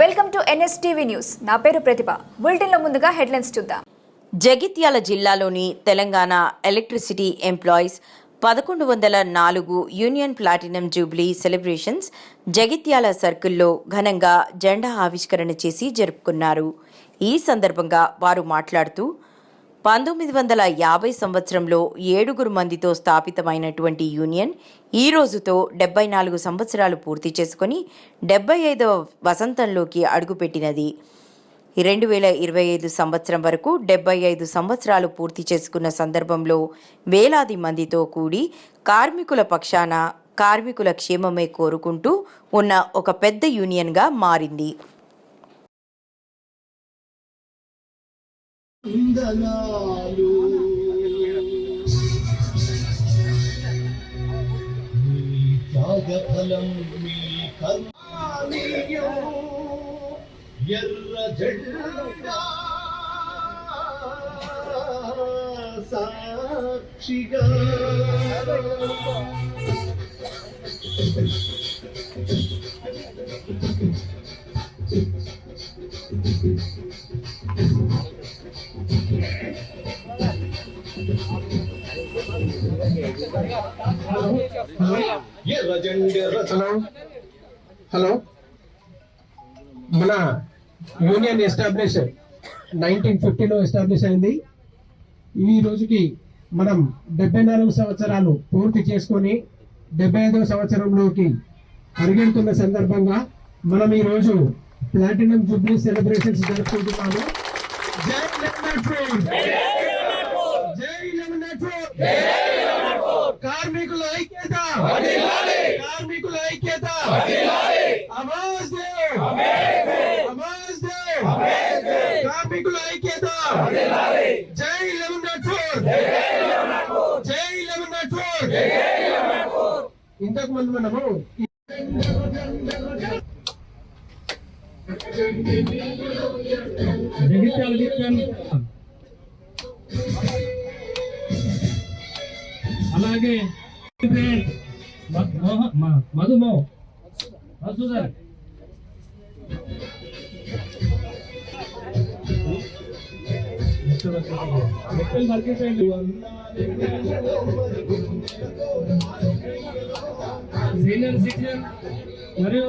Welcome to NSTV news. నా పేరు ప్రతిభ. బులెటిన్లో ముందుగా హెడ్లైన్స్ చూద్దాం. జగిత్యాల జిల్లాలోని తెలంగాణ ఎలక్ట్రిసిటీ ఎంప్లాయీస్ పదకొండు వందల నాలుగు union platinum jubilee celebrations Jagtial సర్కిల్లో ఘనంగా జెండా ఆవిష్కరణ చేసి జరుపుకున్నారు. ఈ సందర్భంగా వారు మాట్లాడుతూ పంతొమ్మిది వందల యాభై సంవత్సరంలో ఏడుగురు మందితో స్థాపితమైనటువంటి యూనియన్ ఈ రోజుతో డెబ్బై నాలుగు సంవత్సరాలు పూర్తి చేసుకొని డెబ్బై ఐదవ వసంతంలోకి అడుగుపెట్టినది. రెండు వేల ఇరవై ఐదు సంవత్సరం వరకు డెబ్బై ఐదు సంవత్సరాలు పూర్తి చేసుకున్న సందర్భంలో వేలాది మందితో కూడి కార్మికుల పక్షాన కార్మికుల క్షేమమే కోరుకుంటూ ఉన్న ఒక పెద్ద యూనియన్గా మారింది. వందనాలు మీ త్యాగఫలం మీ కర్మానీయం ఎర్ర జెండా సాక్షిగా ఎర్ర జెండా హలో హలో మన యూనియన్ ఎస్టాబ్లిష్ నైన్టీన్ ఫిఫ్టీలో ఎస్టాబ్లిష్ అయింది. ఈ రోజుకి మనం డెబ్బై నాలుగు సంవత్సరాలు పూర్తి చేసుకొని డెబ్బై ఐదవ సంవత్సరంలోకి పరిగెడుతున్న సందర్భంగా మనం ఈ రోజు ప్లాటినం జూబ్లీ సెలబ్రేషన్స్ జరుపుకుంటున్నాము. జై లెమనట్ జై లెమనట్ కార్మికుల ఐక్యత కార్మికుల ఐక్యత అవాజ్ దే అవాజ్ దే కార్మికుల ఐక్యత జై లెవెన్ జై లెవెన్ ఇంతకు ముందు మనము జగిత్యాల డివిజన్. అలాగే మధుమో. మధుసూదన్. సీనియర్ సిటిజన్ మరియు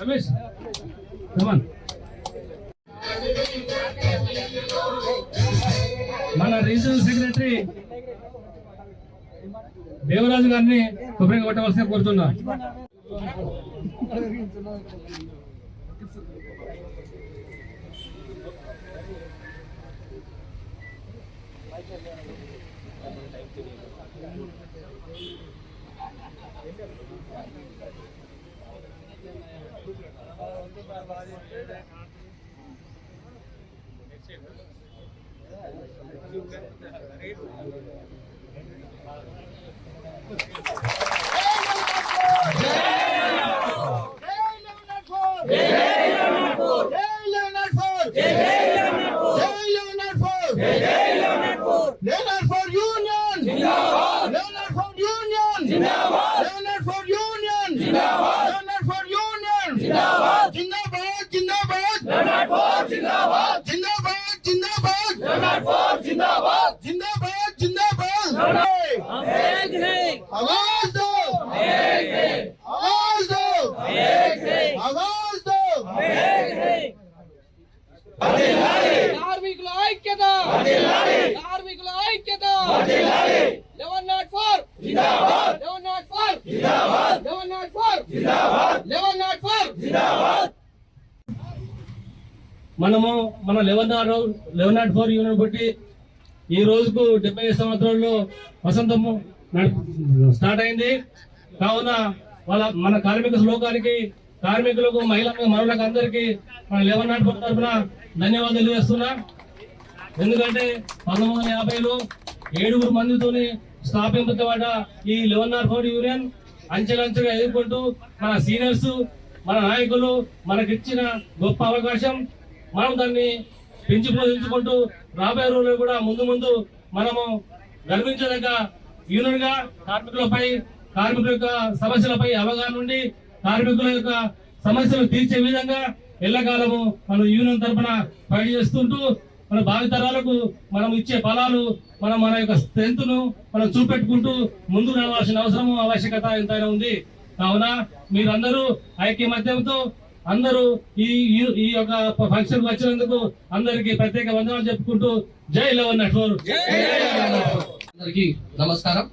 రమేష్ రమన్ మన రీజనల్ సెక్రటరీ దేవరాజు గారిని కొబ్బరి కొట్టవలసిన కోరుతున్నా. Leonard Leonard for Zindabaad! Zindabaad! Zindabaad! Leonard for Zindabaad! Zindabaad! Zindabaad! आवाज दो आवाज दो आवाज दो కార్మికుల ఐక్యత కార్మికుల ఐక్యత eleven naught four eleven naught four eleven naught four eleven naught four మనము మన eleven or eleven naught four union బట్టి ఈ రోజుకు డెబ్బై ఐదు సంవత్సరాల్లో వసంతము నడు- స్టార్ట్ అయింది. కావున వాళ్ళ మన కార్మిక శ్లోకానికి కార్మికులకు మహిళలకు మనులకు అందరికీ మన లెవెన్ నాట్ ఫోర్ తరఫున ధన్యవాదాలు తెలియజేస్తున్నా ఎందుకంటే పంతొమ్మిది వందల యాభైలో ఏడుగురు మందితోని స్థాపించబడ్డ ఈ లెవెన్ నాట్ ఫోర్ యూనియన్ అంచెలంచెగా ఎదుర్కొంటూ మన సీనియర్స్ మన నాయకులు మనకిచ్చిన గొప్ప అవకాశం. మనం దాన్ని పెంచి పోషించుకుంటూ రాబోయే రోజుల్లో కూడా ముందు ముందు మనము గర్వించదగ్గ యూనియన్గా కార్మికులపై కార్మికుల యొక్క సమస్యలపై అవగాహన ఉండి కార్మికుల యొక్క సమస్యలు తీర్చే విధంగా ఎల్లకాలము మనం యూనియన్ తరపున ఫైట్ చేస్తుంటూ మన భావితరాలకు మనం ఇచ్చే ఫలాలు మనం మన యొక్క స్ట్రెంత్ను మనం చూపెట్టుకుంటూ ముందుకు నడవాల్సిన అవసరము ఆవశ్యకత ఎంతైనా ఉంది. కావున మీరందరూ ఐక్యమత్యంతో అందరూ ఈ ఈ- యొక్క ఫంక్షన్ వచ్చినందుకు అందరికీ ప్రత్యేక వందనాలు చెప్పుకుంటూ జై లెవెన్ అందరికీ నమస్కారం.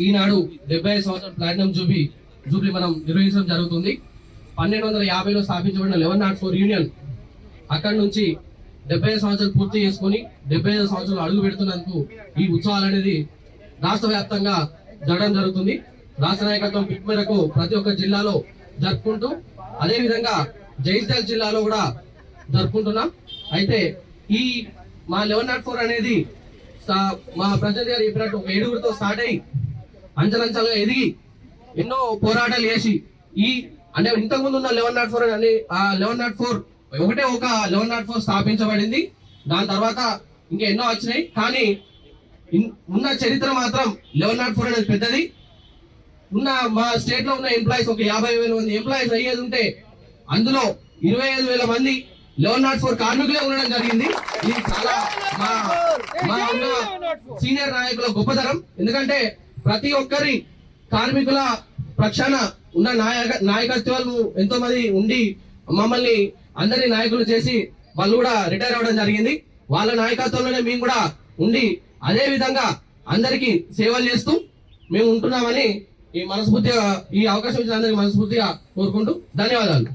ఈనాడు డెబ్బై ఐదు సంవత్సరం ప్లాటినం జూబీ జూబ్లీ మనం నిర్వహించడం జరుగుతుంది. పన్నెండు వందల యాభైలో స్థాపించబడిన లెవెన్ నాట్ ఫోర్ యూనియన్ అక్కడి నుంచి డెబ్బై సంవత్సరాలు పూర్తి చేసుకొని డెబ్బై ఐదు సంవత్సరాలు అడుగు పెడుతున్నందుకు ఈ ఉత్సవాలు అనేది రాష్ట్ర వ్యాప్తంగా జరగడం జరుగుతుంది. రాష్ట్ర నాయకత్వం పిక్ మేరకు ప్రతి ఒక్క జిల్లాలో జరుపుకుంటూ అదే విధంగా జిల్లాలో కూడా జరుపుకుంటున్నాం. అయితే ఈ మా లెవెన్ నాట్ ఫోర్ అనేది మా ప్రజలు గారు చెప్పినట్టు ఏడుగురితో స్టార్ట్ అయ్యి అంచలంచలుగా ఎదిగి ఎన్నో పోరాటాలు చేసి ఈ అంటే ఇంతకు ముందు ఉన్న లెవెన్ నాట్ ఫోర్ అని ఆ లెవెన్ నాట్ ఫోర్ ఒకటే ఒక లెవెన్ నాట్ ఫోర్ స్థాపించబడింది. దాని తర్వాత ఇంకా ఎన్నో వచ్చినాయి. కానీ ఉన్న చరిత్ర మాత్రం లెవెన్ నాట్ ఫోర్ అనేది పెద్దది. ఉన్న మా స్టేట్లో ఉన్న ఎంప్లాయీస్ ఒక యాభై వేల మంది. ఎంప్లాయీస్ అయ్యేది ఉంటే అందులో ఇరవై ఐదు వేల మంది లెవెన్ నాట్ ఫోర్ కార్మికులే ఉండడం జరిగింది. ఇది చాలా మా మా ఉన్న సీనియర్ నాయకుల గొప్పతనం. ఎందుకంటే ప్రతి ఒక్కరి కార్మికుల పక్షాన ఉన్న నాయక నాయకత్వాలు ఎంతో మంది ఉండి మమ్మల్ని అందరి నాయకులు చేసి వాళ్ళు కూడా రిటైర్ అవ్వడం జరిగింది. వాళ్ళ నాయకత్వంలోనే మేము కూడా ఉండి అదే విధంగా అందరికి సేవలు చేస్తూ మేము ఉంటున్నామని ఈ మనస్ఫూర్తిగా ఈ అవకాశం ఇచ్చిన అందరికి మనస్ఫూర్తిగా కోరుకుంటూ ధన్యవాదాలు.